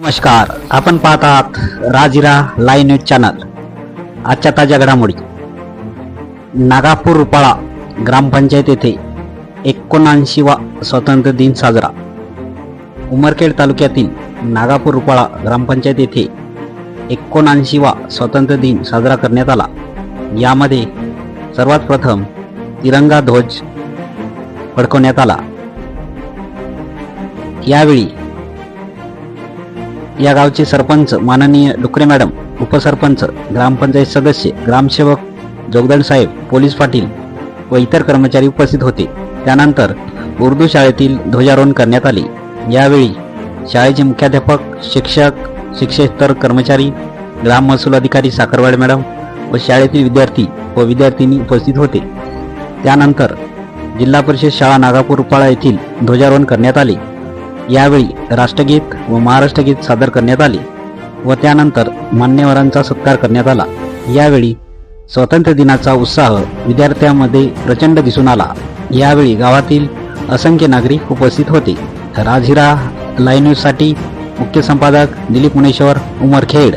नमस्कार आपण पाहत आहात राजिरा लाईव्ह न्यूज चॅनल आजच्या ताज्या घडामोडी. नागापूर रुपाळा ग्रामपंचायत येथे एकोणऐंशीवा स्वातंत्र्य दिन साजरा. उमरखेड तालुक्यातील नागापूर रुपाळा ग्रामपंचायत येथे एकोणऐंशीवा स्वातंत्र्य दिन साजरा करण्यात आला. यामध्ये सर्वात प्रथम तिरंगा ध्वज फडकवण्यात आला. यावेळी या गावचे सरपंच माननीय डुकरे मॅडम उपसरपंच ग्रामपंचायत सदस्य ग्रामसेवक जोगदंड साहेब पोलीस पाटील व इतर कर्मचारी उपस्थित होते. त्यानंतर उर्दू शाळेतील ध्वजारोहण करण्यात आले. यावेळी शाळेचे मुख्याध्यापक शिक्षक शिक्षेतर कर्मचारी ग्राम महसूल अधिकारी साखरवाड मॅडम व शाळेतील विद्यार्थी व विद्यार्थिनी उपस्थित होते. त्यानंतर जिल्हा परिषद शाळा नागापूर उपाळा येथील ध्वजारोहण करण्यात आले. यावेळी राष्ट्रगीत व महाराष्ट्र गीत सादर करण्यात आले व त्यानंतर मान्यवरांचा सत्कार करण्यात आला. यावेळी स्वातंत्र्य दिनाचा उत्साह विद्यार्थ्यांमध्ये प्रचंड दिसून आला. यावेळी गावातील असंख्य नागरिक उपस्थित होते. राजहिरा लाईन्यूजसाठी मुख्य संपादक दिलीप मुनेश्वर उमरखेड.